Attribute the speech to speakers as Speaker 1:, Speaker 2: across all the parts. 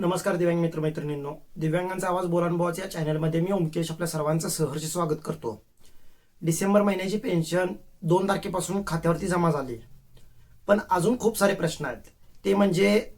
Speaker 1: नमस्कार दिव्यांग मित्र मैत्रिणींनो दिव्यांगांचा आवाज बोलानुभवाच्या या चॅनलमध्ये मी ओमकेश आपल्या सर्वांचं सहर्ष स्वागत करतो. डिसेंबर महिन्याची पेन्शन दोन तारखेपासून खात्यावरती जमा झाली. पण अजून खूप सारे प्रश्न आहेत. ते म्हणजे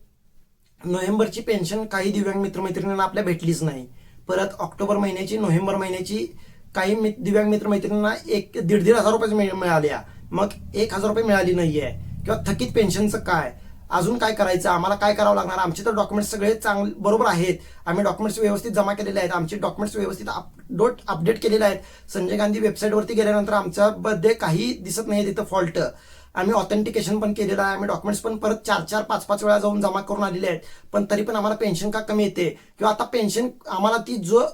Speaker 1: नोव्हेंबरची पेन्शन काही दिव्यांग मित्रमैत्रिणींना आपल्या भेटलीच नाही. परत ऑक्टोबर महिन्याची नोव्हेंबर महिन्याची काही मि- दिव्यांग मित्रमैत्रिणींना एक दीड दीड हजार रुपये मिळ- मिळाल्या. मग एक हजार रुपये मिळाली नाहीये. किंवा थकीत पेन्शनचं काय? अजून काय करायचं? आम्हाला काय करावं लागणार? आमचे तर डॉक्युमेंट्स सगळे चांगले बरोबर आहेत. आम्ही डॉक्युमेंट्स व्यवस्थित जमा केलेले आहेत. आमचे डॉक्युमेंट्स व्यवस्थित अपडोट अपडेट केलेले आहेत. संजय गांधी वेबसाईटवरती गेल्यानंतर आमच्यामध्ये काही दिसत नाही तिथं फॉल्ट आम्ही ऑथेंटिकेशन पण केलेलं आहे. आम्ही डॉक्युमेंट्स पण परत चार चार पाच पाच वेळा जाऊन जमा करून आलेले आहेत. पण तरी पण आम्हाला पेन्शन का कमी येते? किंवा आता पेन्शन आम्हाला ती जो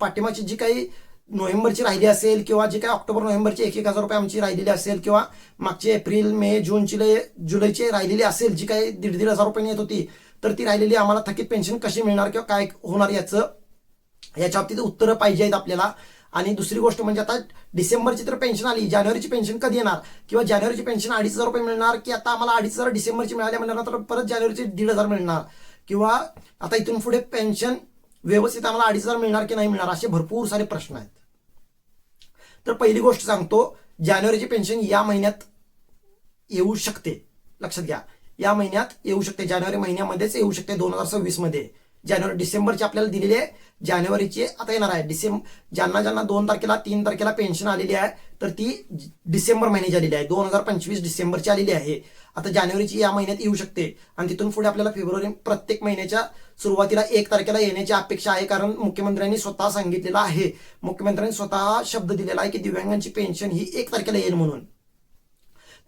Speaker 1: पाठिंबाची जी काही नोव्हेंबरची राहिली असेल किंवा जी काय ऑक्टोबर नोव्हेंबरची एक एक हजार रुपये आमची राहिलेली असेल किंवा मागचे एप्रिल मे जून जुलै जुलैचे राहिलेली असेल जी काही दीड दीड हजार रुपये येत होती तर ती राहिलेली आम्हाला थकीत पेन्शन कशी मिळणार किंवा काय होणार याचं याच्या बाबतीत उत्तरं पाहिजे आहेत आपल्याला. आणि दुसरी गोष्ट म्हणजे आता डिसेंबरची तर पेन्शन आली जानेवारीची पेन्शन कधी येणार? किंवा जानेवारीची पेन्शन अडीच हजार रुपये मिळणार की आता आम्हाला अडीच हजार डिसेंबरची मिळाल्या म्हणणार तर परत जानेवारीची दीड हजार मिळणार? किंवा आता इथून पुढे पेन्शन व्यवस्थित आम्हाला अडीच हजार मिळणार की नाही मिळणार असे भरपूर सारे प्रश्न आहेत. तर पहिली गोष्ट सांगतो जानेवारीची पेन्शन या महिन्यात येऊ शकते. लक्षात घ्या. या महिन्यात येऊ शकते. जानेवारी महिन्यामध्येच येऊ शकते दोन हजार सव्वीसमध्ये जानेवारी डिसेंबरची आपल्याला दिलेली आहे. जानेवारीची आता येणार आहे. डिसेंबर ज्यांना ज्यांना दोन तारखेला तीन तारखेला पेन्शन आलेली आहे तर ती डिसेंबर महिन्याची आलेली आहे. दोन हजार पंचवीस डिसेंबरची आलेली आहे. आता जानेवारीची या महिन्यात येऊ शकते. आणि तिथून पुढे आपल्याला फेब्रुवारी प्रत्येक महिन्याच्या सुरुवातीला एक तारखेला येण्याची अपेक्षा आहे कारण मुख्यमंत्र्यांनी स्वतः सांगितलेलं आहे. मुख्यमंत्र्यांनी स्वतः शब्द दिलेला आहे की दिव्यांगांची पेन्शन ही एक तारखेला येईल म्हणून.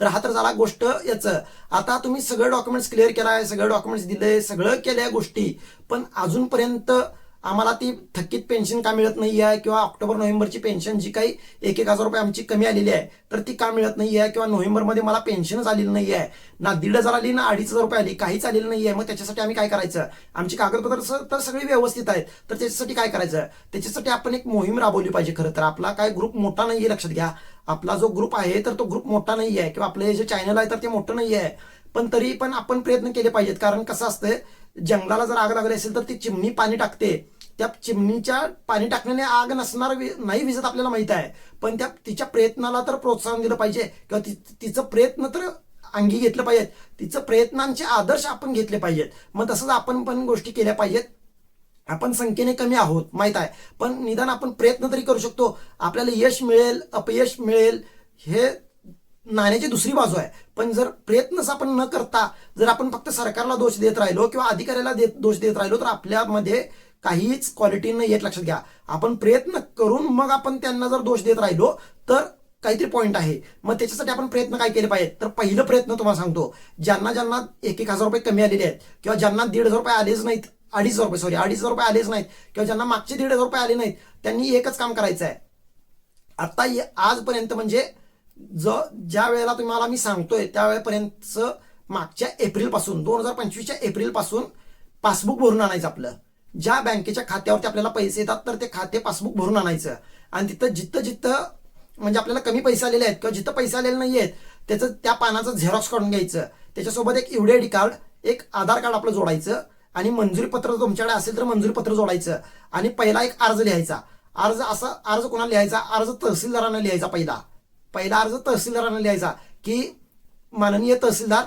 Speaker 1: तर हा तर झाला गोष्ट याचं. आता तुम्ही सगळं डॉक्युमेंट्स क्लिअर केला आहे सगळं डॉक्युमेंट्स दिले सगळं केल्या गोष्टी. पण अजूनपर्यंत आम्हाला ती थकीत पेन्शन का मिळत नाही आहे किंवा ऑक्टोबर नोव्हेंबरची पेन्शन जी काही एक एक हजार रुपये आमची कमी आलेली आहे तर ती का मिळत नाही आहे किंवा नोव्हेंबरमध्ये मला पेन्शनच आलेली नाही आहे ना दीड हजार आली ना अडीच हजार रुपये आली काहीच आलेलं नाही आहे मग त्याच्यासाठी आम्ही काय करायचं? आमची कागदपत्र तर सगळी व्यवस्थित आहेत तर त्याच्यासाठी काय करायचं? त्याच्यासाठी आपण एक मोहीम राबवली पाहिजे खरं तर. आपला काय ग्रुप मोठा नाही आहे लक्षात घ्या. आपला जो ग्रुप आहे तर तो ग्रुप मोठा नाही आहे किंवा आपलं हे जे चॅनल आहे तर ते मोठं नाही आहे पण तरी पण आपण प्रयत्न केले पाहिजेत कारण कसं असतं जंगलाला जर आग लागली असेल तर ती चिमणी पाणी टाकते. त्या चिमणीच्या पाणी टाकण्याने आग नसणार वि- नाही विजत आपल्याला माहीत आहे. पण त्या तिच्या प्रयत्नाला तर प्रोत्साहन दिलं पाहिजे. किंवा ति- तिचं प्रयत्न तर अंगी घेतलं पाहिजेत. तिचं प्रयत्नांचे आदर्श आपण घेतले पाहिजेत. मग तसंच आपण पण गोष्टी केल्या पाहिजेत. आपण संख्येने कमी आहोत माहीत आहे. पण निदान आपण प्रयत्न तरी करू शकतो. आपल्याला यश मिळेल अपयश मिळेल हे नाण्याची दुसरी बाजू आहे. पण जर प्रयत्नच आपण न करता जर आपण फक्त सरकारला दोष देत राहिलो किंवा अधिकाऱ्याला देत दोष देत राहिलो तर आपल्यामध्ये काहीच क्वालिटी नाही येत लक्षात घ्या. आपण प्रयत्न करून मग आपण त्यांना जर दोष देत राहिलो तर काहीतरी पॉईंट आहे. मग त्याच्यासाठी आपण प्रयत्न काय केले पाहिजे तर पहिलं प्रयत्न तुम्हाला सांगतो. ज्यांना ज्यांना एक एक हजार रुपये कमी आलेले आहेत किंवा ज्यांना दीड हजार रुपये आलेच नाहीत अडीच हजार रुपये सॉरी अडीच हजार रुपये आलेच नाहीत किंवा ज्यांना मागचे दीड हजार रुपये आले नाहीत त्यांनी एकच काम करायचं आहे आता आजपर्यंत म्हणजे ज ज्या वेळेला तुम्हाला मी सांगतोय त्यावेळेपर्यंत मागच्या एप्रिलपासून दोन हजार पंचवीसच्या एप्रिलपासून पासबुक भरून आणायचं आपलं. ज्या बँकेच्या खात्यावरती आपल्याला पैसे येतात तर ते खाते पासबुक भरून आणायचं. आणि तिथं जिथं जिथं म्हणजे आपल्याला कमी पैसे आलेले आहेत किंवा जिथं पैसे आलेले नाही आहेत त्याचं त्या पानाचं झेरॉक्स काढून घ्यायचं. त्याच्यासोबत एक युडी आयडी कार्ड एक आधार कार्ड आपलं जोडायचं. आणि मंजुरी पत्र तुमच्याकडे असेल तर मंजुरी पत्र जोडायचं. आणि पहिला एक अर्ज लिहायचा. अर्ज असा अर्ज कोणाला लिहायचा? अर्ज तहसीलदारांना लिहायचा पहिला. पहिला अर्ज तहसीलदारांना लिहायचा की माननीय तहसीलदार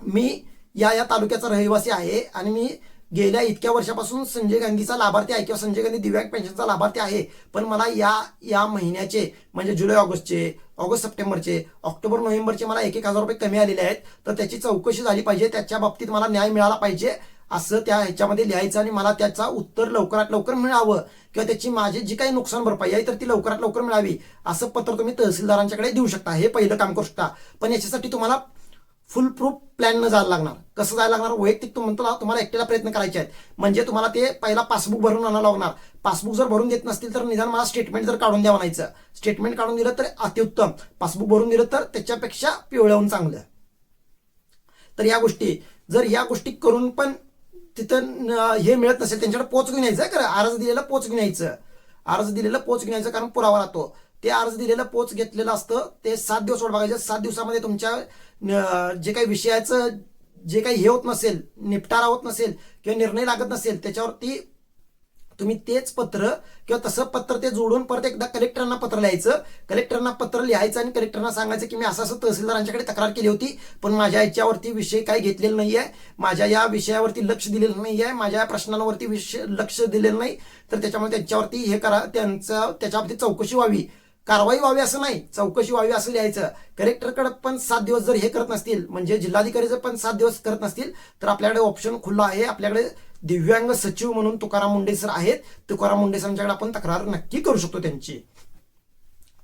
Speaker 1: मी या या तालुक्याचा रहिवासी आहे आणि मी गेल्या इतक्या वर्षापासून संजय गांधीचा लाभार्थी आहे किंवा संजय गांधी दिव्यांग पेन्शनचा लाभार्थी आहे. पण मला या या महिन्याचे म्हणजे जुलै ऑगस्टचे ऑगस्ट सप्टेंबरचे ऑक्टोबर नोव्हेंबरचे मला एक एक हजार रुपये कमी आलेले आहेत. तर त्याची चौकशी झाली पाहिजे. त्याच्या बाबतीत मला न्याय मिळाला पाहिजे. असं त्या ह्याच्यामध्ये लिहायचं आणि मला त्याचा उत्तर लवकरात लवकर मिळावं किंवा त्याची माझी जी काही नुकसान भरपाई आहे तर ती लवकरात लवकर मिळावी असं पत्र तुम्ही तहसीलदारांच्याकडे देऊ शकता. हे पहिलं काम करू शकता. पण याच्यासाठी तुम्हाला फुल प्रूफ प्लॅन न जायला लागणार. कसं जायला लागणार? वैयक्तिक तुम- तुम्हाला तुम्हाला एकट्याला प्रयत्न करायचे आहेत. म्हणजे तुम्हाला ते पहिला पासबुक भरून आणावं लागणार. पासबुक जर भरून देत नसतील तर निदान मला स्टेटमेंट जर काढून द्या म्हणायचं. स्टेटमेंट काढून दिलं तर अतिउत्तम पासबुक भरून दिलं तर त्याच्यापेक्षा पिवळ्याहून चांगलं. तर या गोष्टी. जर या गोष्टी करून पण तिथं हे मिळत नसेल त्यांच्याकडे पोच घेऊन यायचं खरं. अर्ज दिलेलं पोच घेऊन यायचं. अर्ज दिलेलं पोच घेऊन यायचं कारण पुरावा राहतो. ते अर्ज दिलेलं पोच घेतलेलं असतं ते सात दिवस वाट बघायचं. सात दिवसामध्ये तुमच्या जे काही विषयाचं जे काही हे होत नसेल निपटारा होत नसेल किंवा निर्णय लागत नसेल त्याच्यावरती तुम्ही तेच पत्र किंवा तसं पत्र ते जोडून परत एकदा कलेक्टरांना पत्र लिहायचं. कलेक्टरांना पत्र लिहायचं आणि कलेक्टरांना सांगायचं की मी असं असं तहसीलदारांच्याकडे तक्रार केली होती पण माझ्या याच्यावरती विषय काही घेतलेला नाही आहे माझ्या या विषयावरती लक्ष दिलेलं नाही आहे माझ्या या प्रश्नांवरती विषय लक्ष दिलेलं नाही. तर त्याच्यामुळे त्यांच्यावरती हे करा. त्यांचं त्याच्यावरती चौकशी व्हावी. कारवाई व्हावी असं नाही. चौकशी व्हावी असं लिहायचं. कलेक्टरकडे पण सात दिवस जर हे करत नसतील म्हणजे जिल्हाधिकारीचं पण सात दिवस करत नसतील तर आपल्याकडे ऑप्शन खुला आहे. आपल्याकडे दिव्यांग सचिव म्हणून तुकाराम मुंडे सर आहेत. तुकाराम मुंडे सरांच्याकडे आपण तक्रार नक्की करू शकतो त्यांची.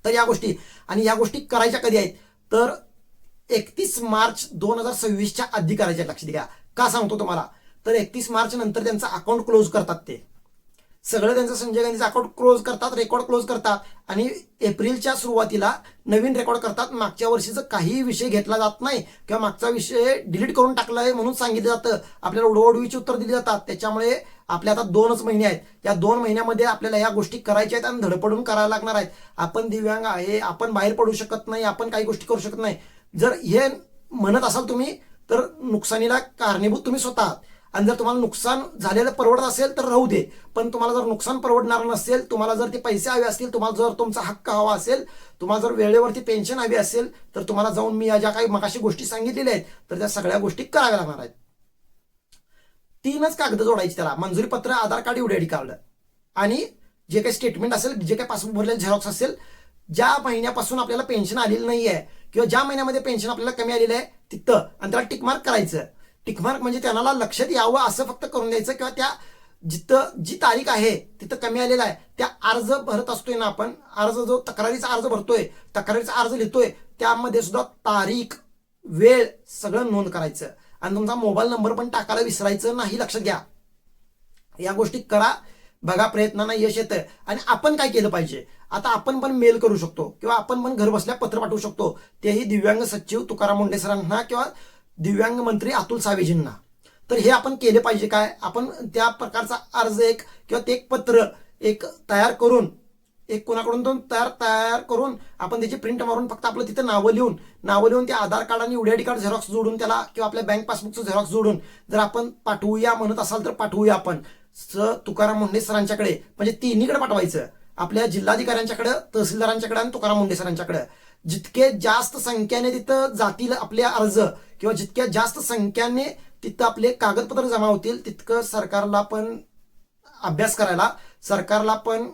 Speaker 1: तर या गोष्टी आणि या गोष्टी करायच्या कधी आहेत? तर एकतीस मार्च दोन हजार सव्वीसच्या आधी करायच्या लक्ष द्या का सांगतो तुम्हाला? तर एकतीस मार्च नंतर त्यांचं अकाउंट क्लोज करतात ते. सगळं त्यांचं संजय गांधीचं अकाउंट क्लोज करतात रेकॉर्ड क्लोज करतात आणि एप्रिलच्या सुरुवातीला नवीन रेकॉर्ड करतात. मागच्या वर्षीचं काहीही विषय घेतला जात नाही किंवा मागचा विषय डिलीट करून टाकला आहे म्हणून सांगितलं जातं. आपल्याला उडवडवीची उत्तर दिली जातात. त्याच्यामुळे आपल्या आता दोनच महिने आहेत. या दोन महिन्यामध्ये आपल्याला या गोष्टी करायच्या आहेत आणि धडपडून करायला लागणार आहेत. आपण दिव्यांग आहे आपण बाहेर पडू शकत नाही आपण काही गोष्टी करू शकत नाही. जर हे म्हणत असाल तुम्ही तर नुकसानीला कारणीभूत तुम्ही स्वतः. आहात आणि जर तुम्हाला नुकसान झालेलं परवडत असेल तर राहू दे. पण तुम्हाला जर नुकसान परवडणार नसेल तुम्हाला जर ते पैसे हवे असतील तुम्हाला जर तुमचा हक्क हवा असेल तुम्हाला जर वेळेवरती पेन्शन हवी असेल तर तुम्हाला जाऊन मी या ज्या काही मगाशी गोष्टी सांगितलेल्या आहेत तर त्या सगळ्या गोष्टी कराव्या लागणार आहेत. तीनच कागद जोडायची त्याला. मंजुरी पत्र आधार कार्ड युडीआयडी कार्ड. आणि जे काही स्टेटमेंट असेल जे काही पासबुक भरलेले झेरॉक्स असेल ज्या महिन्यापासून आपल्याला पेन्शन आलेलं नाही आहे किंवा ज्या महिन्यामध्ये पेन्शन आपल्याला कमी आलेलं आहे तिथं. आणि त्याला टिकमार्क करायचं. टिकमार्क म्हणजे त्यांना लक्षात यावं असं फक्त करून द्यायचं किंवा त्या जिथं जी तारीख आहे तिथं कमी आलेला आहे त्या अर्ज भरत असतोय ना आपण अर्ज जो तक्रारीचा अर्ज भरतोय तक्रारीचा अर्ज लिहितोय त्यामध्ये सुद्धा तारीख वेळ सगळं नोंद करायचं. आणि तुमचा मोबाईल नंबर पण टाकायला विसरायचं नाही लक्षात घ्या. या गोष्टी करा बघा प्रयत्नांना यश येतं आणि आपण काय केलं पाहिजे? आता आपण पण मेल करू शकतो किंवा आपण पण घर बसल्या पत्र पाठवू शकतो. तेही दिव्यांग सचिव तुकाराम मुंडे सरांना किंवा दिव्यांग मंत्री अतुल सावेजींना. तर हे आपण केले पाहिजे काय? आपण त्या प्रकारचा अर्ज एक किंवा ते एक पत्र एक तयार करून एक कोणाकडून दोन तयार तयार करून आपण त्याची प्रिंट मारून फक्त आपलं तिथं नावं लिहून नावं लिहून ते आधार कार्ड आणि उडीआयडी कार्ड झेरॉक्स जोडून त्याला किंवा आपल्या बँक पासबुकचं झेरॉक्स जोडून जर आपण पाठवूया म्हणत असाल तर पाठवूया आपण. स तुकाराम मुंडे सरांच्याकडे म्हणजे तिन्हीकडे पाठवायचं. आपल्या जिल्हाधिकाऱ्यांच्याकडे तहसीलदारांच्याकडे आणि तुकाराम मुंडे सरांच्याकडे. जितके जास्त संख्येने तिथं जातील आपले अर्ज किंवा जितक्या जास्त संख्येने तिथं आपले कागदपत्र जमा होतील तितकं सरकारला पण अभ्यास करायला सरकारला पण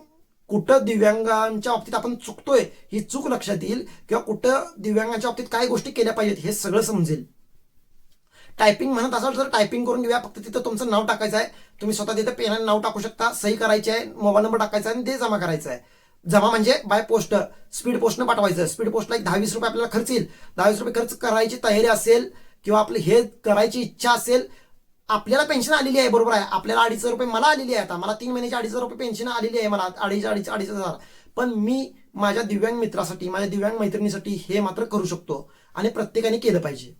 Speaker 1: कुठं दिव्यांगांच्या बाबतीत आपण चुकतोय ही चूक लक्षात येईल किंवा कुठं दिव्यांगांच्या बाबतीत काय गोष्टी केल्या पाहिजेत हे सगळं समजेल. टायपिंग म्हणत असाल तर टायपिंग करून घेऊया फक्त तिथं तुमचं नाव टाकायचं आहे. तुम्ही स्वतः तिथं पेनाने नाव टाकू शकता सही करायची आहे मोबाईल नंबर टाकायचा आहे आणि ते जमा करायचं आहे. जमा म्हणजे बाय पोस्ट स्पीड पोस्टनं पाठवायचं. स्पीड पोस्टला एक दहा वीस रुपये आपल्याला खर्च येईल. दहा वीस रुपये खर्च करायची तयारी असेल किंवा आपली हे करायची इच्छा असेल आपल्याला पेन्शन आलेली आहे बरोबर आहे. आपल्याला अडीच रुपये मला आलेली आहे आता मला तीन महिन्याची अडीच रुपये पेन्शन आलेली आहे मला. अडीच अडीच अडीच हजार. पण मी माझ्या दिव्यांग मित्रासाठी माझ्या दिव्यांग मैत्रिणीसाठी हे मात्र करू शकतो. आणि प्रत्येकाने केलं पाहिजे.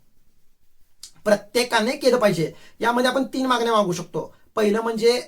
Speaker 1: प्रत्येकाने केलं पाहिजे. यामध्ये आपण तीन मागण्या मागू शकतो. पहिलं म्हणजे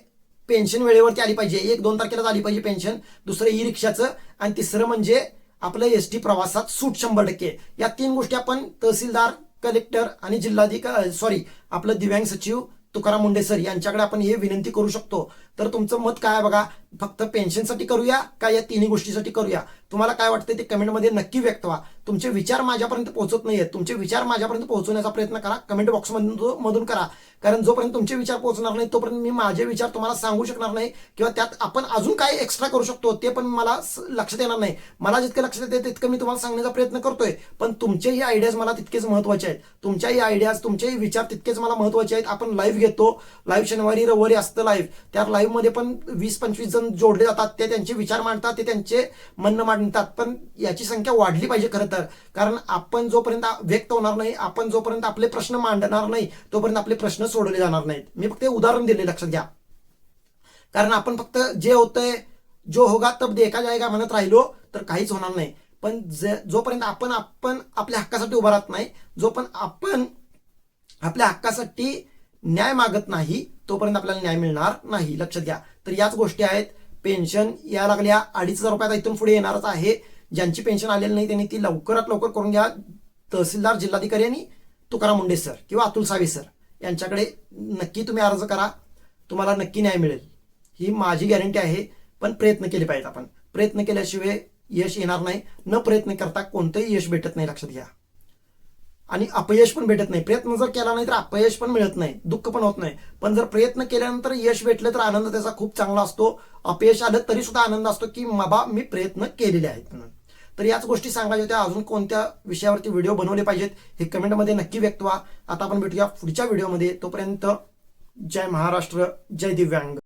Speaker 1: पेन्शन वेळेवरती आली पाहिजे. एक दोन तारखेलाच आली पाहिजे पेन्शन. दुसरं ई रिक्षाचं आणि तिसरं म्हणजे आपलं एस टी प्रवासात सूट शंभर टक्के. या तीन गोष्टी आपण तहसीलदार कलेक्टर आणि जिल्हाधिकारी सॉरी आपलं दिव्यांग सचिव तुकाराम मुंडे सर यांच्याकडे आपण हे विनंती करू शकतो. तर तुमचं मत काय आहे बघा? फक्त पेन्शनसाठी करूया का या तिन्ही गोष्टीसाठी करूया? तुम्हाला काय वाटतं ते कमेंटमध्ये नक्की व्यक्त व्हा. तुमचे विचार माझ्यापर्यंत पोहोचत नाहीयेत. तुमचे विचार माझ्यापर्यंत पोहोचवण्याचा प्रयत्न करा. कमेंट बॉक्समधून मधून करा. कारण जोपर्यंत तुमचे विचार पोहोचणार नाही तोपर्यंत मी माझे विचार तुम्हाला सांगू शकणार नाही किंवा त्यात आपण अजून काय एक्स्ट्रा करू शकतो ते पण मला लक्ष लक्षात येणार नाही. मला जितकं लक्षात येते तितकं मी तुम्हाला सांगण्याचा प्रयत्न करतोय. पण तुमचेही आयडियाज मला तितकेच महत्त्वाचे आहेत. तुमच्याही आयडियाज तुमचेही विचार तितकेच मला महत्त्वाचे आहेत. आपण लाईव्ह घेतो. लाईव्ह शनिवारी रविवारी असतं लाईव्ह त्या लाईव्ह मध्ये पण वीस पंचवीस जण जोडले जातात ते त्यांचे विचार मांडतात ते त्यांचे म्हणणं मांडतात. पण याची संख्या वाढली पाहिजे खरं तर. कारण आपण जोपर्यंत व्यक्त होणार नाही आपण जोपर्यंत आपले प्रश्न मांडणार नाही तोपर्यंत आपले प्रश्न सोडवले जाणार नाहीत. मी फक्त उदाहरण दिले लक्षात घ्या. कारण आपण फक्त जे होतंय जो होगा तब देखा जायगा म्हणत राहिलो तर काहीच होणार नाही. पण जोपर्यंत आपण आपण आपल्या हक्कासाठी उभा राहत नाही जो पण आपण आपल्या हक्कासाठी न्याय मागत नाही तोपर्यंत आपल्याला न्याय मिळणार नाही. लक्षात घ्या. तर याच गोष्टी आहेत. पेन्शन या लागल्या. अडीच हजार रुपयात इथून पुढे येणारच आहे. ज्यांची पेन्शन आलेली नाही त्यांनी ती लवकरात लवकर करून घ्या. तहसीलदार जिल्हाधिकारी आणि तुकाराम मुंडे सर किंवा अतुल सावे सर यांच्याकडे नक्की तुम्ही अर्ज करा. तुम्हाला नक्की न्याय मिळेल. ही माझी गॅरंटी आहे. पण प्रयत्न केले पाहिजेत आपण. प्रयत्न केल्याशिवाय यश येणार नाही. न प्रयत्न करता कोणतंही यश भेटत नाही लक्षात घ्या. आणि अपयश पण भेटत नाही. प्रयत्न जर केला नाही तर अपयश पण मिळत नाही. दुःख पण होत नाही. पण जर प्रयत्न केल्यानंतर यश भेटलं तर आनंद त्याचा खूप चांगला असतो. अपयश आलं तरी सुद्धा आनंद असतो की बाबा मी प्रयत्न केलेले आहेत. म्हणून. तर याच गोष्टी सांगायच्या होत्या. अजून कोणत्या विषयावरती व्हिडिओ बनवले पाहिजेत हे कमेंटमध्ये नक्की व्यक्त व्हा. आता आपण भेटूया पुढच्या व्हिडिओमध्ये. तोपर्यंत जय महाराष्ट्र जय दिव्यांग.